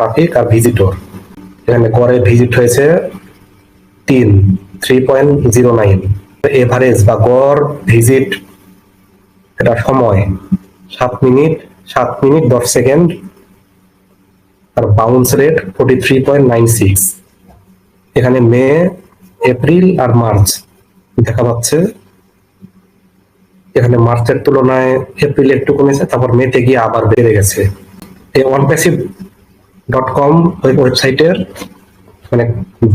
Traffic আর visitor এখানে গড়ে visit হয়েছে তিন three point zero nine average বা গড় ভিজিট এটা সময় সাত মিনিট সাত মিনিট, দশ সেকেন্ড। আর bounce rate forty three point nine six এখানে মে, এপ্রিল আর মার্চ দেখা যাচ্ছে এখানে মার্চের তুলনায় এপ্রিল একটু কমেছে, তারপর মেতে গিয়ে আবার বেড়ে গেছে। এই ওয়ান প্যাসিভ ডট কম ওই ওয়েবসাইটের মানে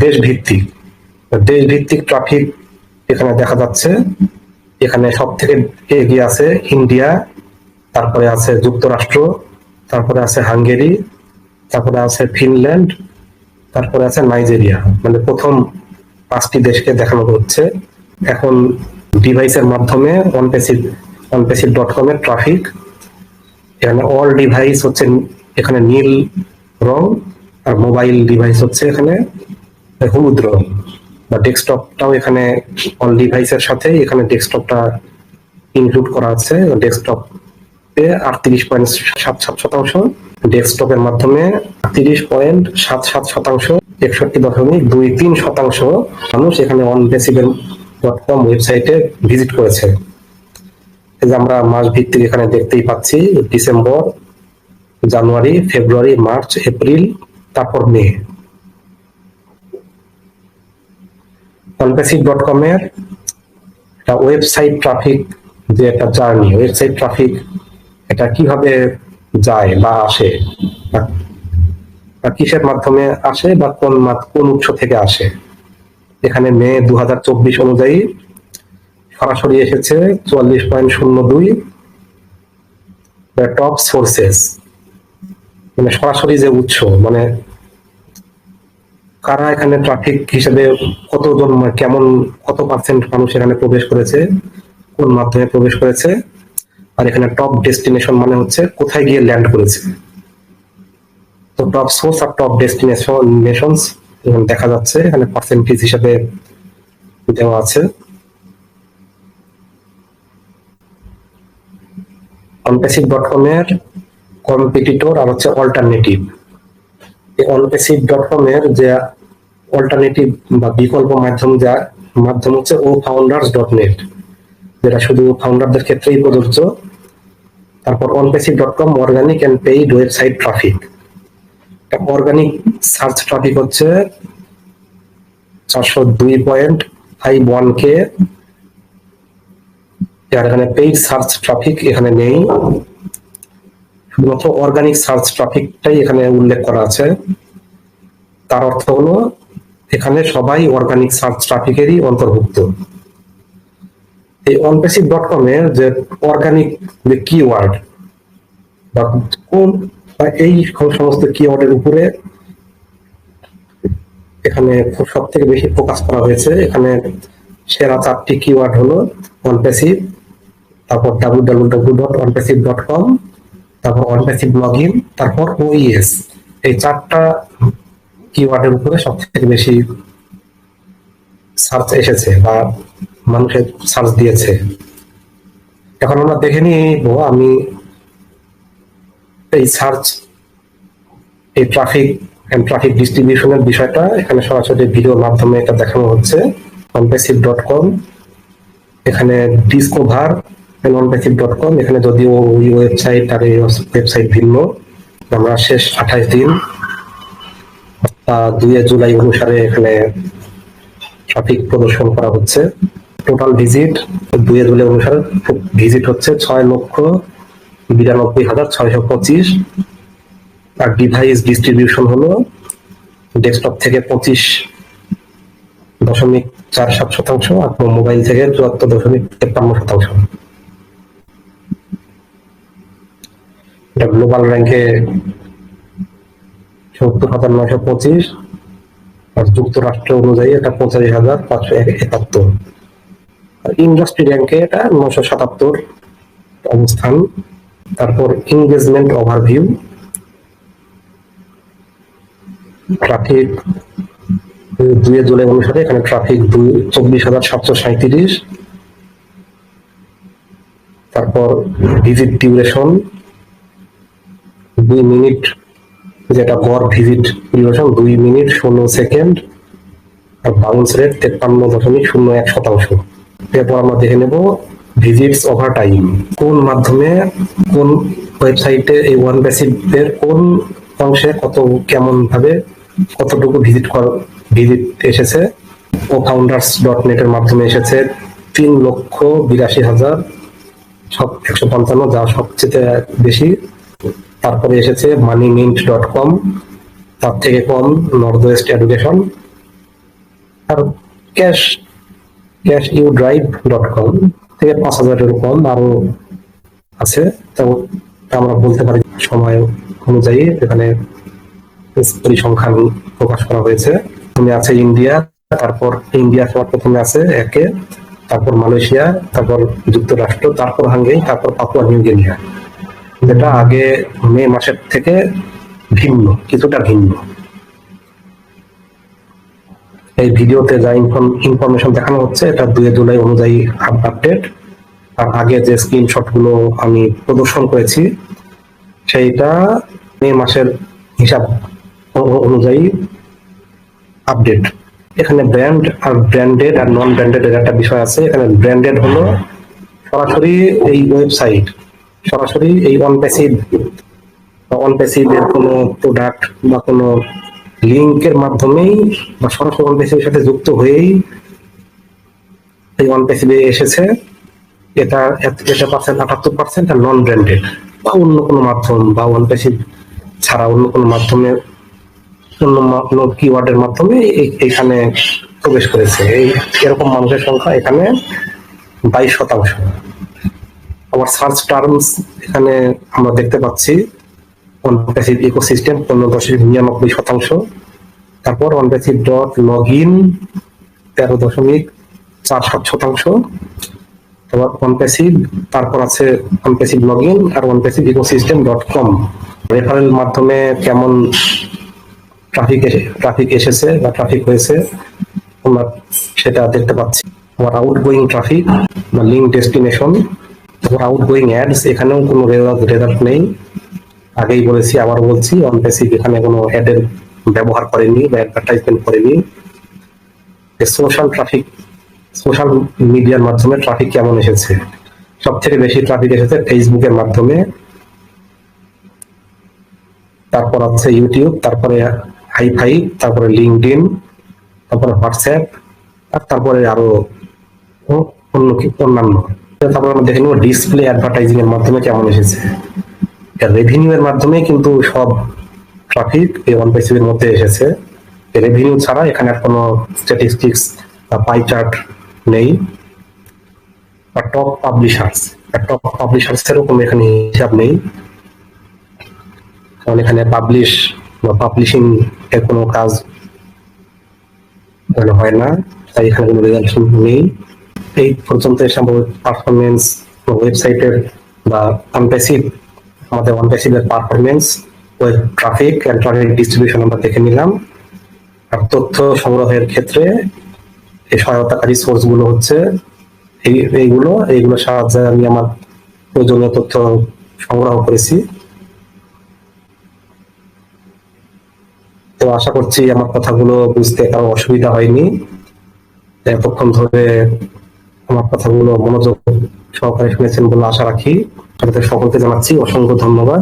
দেশ ভিত্তিক দেশ ভিত্তিক ট্রাফিক এখানে দেখা যাচ্ছে। এখানে সব থেকে এগিয়ে আছে ইন্ডিয়া তারপরে আছে যুক্তরাষ্ট্র, তারপরে আছে হাঙ্গেরি তারপরে আছে ফিনল্যান্ড তারপরে আছে নাইজেরিয়া মানে প্রথম পাঁচটি দেশকে দেখানো হচ্ছে। এখন ডিভাইসের মাধ্যমে অনপেসিভ অনপেসিভ ডট কম এর ট্রাফিক এখানে অল ডিভাইস হচ্ছে এখানে নীল রং আর মোবাইল ডিভাইস হচ্ছে এখানে হলুদ রং বা ডেস্কটপটাও এখানে অল ডিভাইসের সাথে এখানে ডেস্কটপটা ইনক্লুড করা আছে। ডেস্কটপে আটত্রিশ পয়েন্ট সাত সাত শতাংশ ডেস্কটপের মাধ্যমে তিরিশ পয়েন্ট সাত সাত শতাংশ, একষট্টি দশমিক দুই তিন শতাংশ মানুষ এখানে অন বেসিকের ডট কম ওয়েবসাইটে ভিজিট করেছে। আমরা মাস ভিত্তিক এখানে দেখতেই পাচ্ছি December January, February, March, April, তারপর মে। অনপেসিভ ডট কম এর একটা ওয়েবসাইট ট্রাফিক যে একটা জার্নি ওয়েবসাইট ট্রাফিক এটা কীভাবে যায় বা আসে কিসের মাধ্যমে আসে, বা কোন কোন উৎস থেকে আসে। এখানে মে দু হাজার চব্বিশ অনুযায়ী সরাসরি এসেছে চুয়াল্লিশ পয়েন্ট শূন্য দুই টপ সোর্সেস মানে সরাসরি যে উৎস মানে কারা এখানে ট্রাফিক হিসেবে কতজন মানে কেমন, কত পার্সেন্ট মানুষ এখানে প্রবেশ করেছে, কোন মাধ্যমে প্রবেশ করেছে, আর এখানে টপ ডেস্টিনেশন মানে হচ্ছে কোথায় গিয়ে ল্যান্ড করেছে। তো টপ সোর্স আর টপ ডেস্টিনেশন নেশনস দেখা যাচ্ছে, এখানে পার্সেন্টেজ হিসাবে দেওয়া আছে। অনপেসিভ ডট কম এর কম্পিটিটর আর হচ্ছে অল্টারনেটিভ অনপেসিভ ডট কম এর যে অল্টারনেটিভ বা বিকল্প মাধ্যম যা মাধ্যম হচ্ছে ও ফাউন্ডার্স ডট নেট যেটা শুধু ফাউন্ডারদের ক্ষেত্রেই প্রযোজ্য। তারপর OnPassive dot com organic and paid website traffic organic search traffic হচ্ছে চারশো দুই পয়েন্ট ফাইভ ওয়ান কে আর এখানে পেইড সার্চ ট্রাফিক এখানে নেই। শুধুমাত্র অর্গানিক সার্চ ট্রাফিকটাই এখানে উল্লেখ করা আছে। তার অর্থ হলো, এখানে সবাই অর্গানিক সার্চ ট্রাফিকেরই অন্তর্ভুক্ত। এই অনপেসিভ ডট কম এর যে অর্গানিক যে কিওয়ার্ড বা কোন এই সমস্ত কিওয়ার্ডের উপরে এখানে সব থেকে বেশি ফোকাস করা হয়েছে। এখানে সেরা চারটি কিওয়ার্ড হলো অনপেসিভ তারপর W W W dot OnPassive dot com তারপর অনপেসিভ লগ ইন তারপর ওইএস এই চারটা কিওয়ার্ডের উপরে সব বেশি সার্চ এসেছে বা মানুষের সার্চ দিয়েছে। এখন আমরা দেখে নিব আমি এই সার্চ এই ট্রাফিক এন্ড ট্রাফিক ডিস্ট্রিবিউশনের বিষয়টা। এখানে সরাসরি ভিডিওর মাধ্যমে এটা দেখানো হচ্ছে। অনপেসিভ ডট কম এখানে ডিসকোভার ডট কম এখানে যদিও ওই ওয়েবসাইট আর এই ওয়েবসাইট ভিন্ন। আমরা শেষ আঠাশ দিন দুই জুলাই অনুসারে এখানে ট্রাফিক প্রদর্শন করা হচ্ছে। টোটাল ভিজিট দুই জুলাই অনুসারে ভিজিট হচ্ছে ছয় লক্ষ বিরানব্বই হাজার ছয়শো পঁচিশ। আর ডিভাইস ডিস্ট্রিবিউশন হলো ডেস্কটপ থেকে পঁচিশ দশমিক চার সাত শতাংশ, আর মোবাইল থেকে চুয়াত্তর দশমিক তেপ্পান্ন শতাংশ। এটা গ্লোবাল র্যাঙ্কে সত্তর হাজার নয়শো পঁচিশ আর যুক্তরাষ্ট্র অনুযায়ী এটা পঁচাশি হাজার পাঁচশো একাত্তর। আর ইন্ডাস্ট্রি র্যাঙ্কে এটা নশো সাতাত্তর অবস্থান। তারপর এঙ্গেজমেন্ট ওভারভিউ ট্রাফিক দুই জুলাই অনুসারে এখানে ট্রাফিক দুই চব্বিশ হাজার সাতশো সাঁত্রিশ তারপর ভিজিট ডিউরেশন দুই মিনিট, যেটা গড় ভিজিট ডিউরেশন দুই মিনিট ষোলো সেকেন্ড আর বাউন্স রেট তেপ্পান্ন দশমিক শূন্য এক শতাংশ। এরপর আমরা দেখে নেব ভিজিটস ওভার টাইম কোন মাধ্যমে, কোন ওয়েবসাইটে এই ওয়ান বেসিকের কোন অংশে কত কেমন ভাবে কতটুকু ভিজিট ভিজিট এসেছে, ও ফাউন্ডার্স ডট নেটের মাধ্যমে এসেছে তিন লক্ষ বিরাশি হাজার সব একশো পঞ্চান্ন, যা সবচেয়ে বেশি। তারপরে এসেছে মানি মিন্ট ডট কম তার থেকে কম নর্থ ওয়েস্ট এডুকেশন আর cash cash U drive dot com থেকে পাঁচ হাজারের কম আরও আছে। তো আমরা বলতে পারি সময় অনুযায়ী এখানে পরিসংখ্যান প্রকাশ করা হয়েছে। প্রথমে আছে ইন্ডিয়া তারপর ইন্ডিয়া সবার প্রথমে আছে একে, তারপর মালয়েশিয়া, তারপর যুক্তরাষ্ট্র, তারপর হাঙ্গেরি, তারপর পাপুয়া নিউ গিনিয়া। যেটা আগে মে মাসের থেকে ভিন্ন, কিছুটা ভিন্ন। এই ভিডিওতে যা ইনফরমেশন দেখানো হচ্ছে, এটা দুই জুলাই অনুযায়ী আপডেট আর আগে যে স্ক্রিনশটগুলো আমি প্রদর্শন করেছি, সেইটা মে মাসের হিসাব অনুযায়ী আপডেট এখানে ব্র্যান্ড আর ব্র্যান্ডেড আর নন ব্র্যান্ডেড এর একটা বিষয় আছে। এখানে ব্র্যান্ডেড হলো সরাসরি এই ওয়েবসাইট সরাসরি এই অন প্যাসিভ এর কোনো প্রোডাক্ট বা কোনো লিংকের মাধ্যমেই বা সরাসরি অন প্যাসিভের সাথে যুক্ত হয়েই এই অন প্যাসিভে এসেছে। এটা এটা পার্সেন্ট আটাত্তর পার্সেন্ট আর নন ব্র্যান্ডেড বা অন্য কোনো মাধ্যম বা ওয়ান প্যাসিভ ছাড়া অন্য কোনো মাধ্যমে, অন্য কিওয়ার্ডের মাধ্যমে এখানে প্রবেশ করেছে। এই এরকম মানুষের সংখ্যা এখানে বাইশ শতাংশ। আবার সার্চ টার্মস এখানে আমরা দেখতে পাচ্ছি ওয়ান প্যাসিভ ইকোসিস্টেম পনেরো দশমিক নিরানব্বই শতাংশ। তারপর OnPassive dot log in তেরো দশমিক চার সাত শতাংশ। তারপর ওয়ান প্যাসিভ তারপর আছে OnPassive log in R OnPassive ecosystem dot com referral মাধ্যমে কেমন ট্রাফিক ট্রাফিক এসেছে বা ট্রাফিক হয়েছে, আমরা সেটা দেখতে পাচ্ছি। আবার আউট গোয়িং ট্রাফিক বা লিঙ্ক ডেস্টিনেশন তারপর আউট গোয়িং অ্যাডস এখানেও কোনো রেজাল্ট নেই। আগেই বলেছি আবার বলছি অন বেসিক এখানে কোনো অ্যাডের ব্যবহার করেনি বা অ্যাডভার্টাইজমেন্ট করেনি। সোশ্যাল ট্রাফিক সোশ্যাল মিডিয়ার মাধ্যমে ট্রাফিক কেমন এসেছে? সব থেকে বেশি ট্রাফিক এসেছে ফেসবুকের মাধ্যমে। তারপর আছে ইউটিউব তারপরে হাইফাই তারপরে লিঙ্কডইন তারপরে হোয়াটসঅ্যাপ আর তারপরে আরও অন্য অন্যান্য। তারপর আমরা দেখে নেব ডিসপ্লে অ্যাডভার্টাইজিং এর মাধ্যমে কেমন এসেছে। রেভিনিউ এর মাধ্যমে কিন্তু সব ট্রাফিক এই ওয়ানের মধ্যে এসেছে। রেভিনিউ ছাড়া এখানে আর কোনো স্ট্যাটিস্টিক্স বা পাই চার্ট নেই। বা টপ পাবলিশার্স টপ পাবলিশার্স এরও কোনো এখানে হিসাব নেই। কারণ এখানে পাবলিশ বা পাবলিশিং এর কোনো কাজ হয় না। তাই এখানে কোনো রেজাল্ট নেই। এই পর্যন্ত আমরা পারফরমেন্স ওয়েবসাইটের বা অনপ্যাসিভ আমাদের অনপ্যাসিভের performance web traffic and traffic distribution আমরা দেখে নিলাম। আর তথ্য সংগ্রহের ক্ষেত্রে এই সহায়তাকারী সোর্সগুলো হচ্ছে এই, এইগুলো। এইগুলোর সাহায্যে আমি আমার প্রয়োজনীয় তথ্য সংগ্রহ করেছি। তো আশা করছি আমার কথাগুলো বুঝতে কারও অসুবিধা হয়নি। এতক্ষণ ধরে আমার কথাগুলো মনোযোগ সহকারে শুনেছেন বলে আশা রাখি। সকলকে জানাচ্ছি অসংখ্য ধন্যবাদ।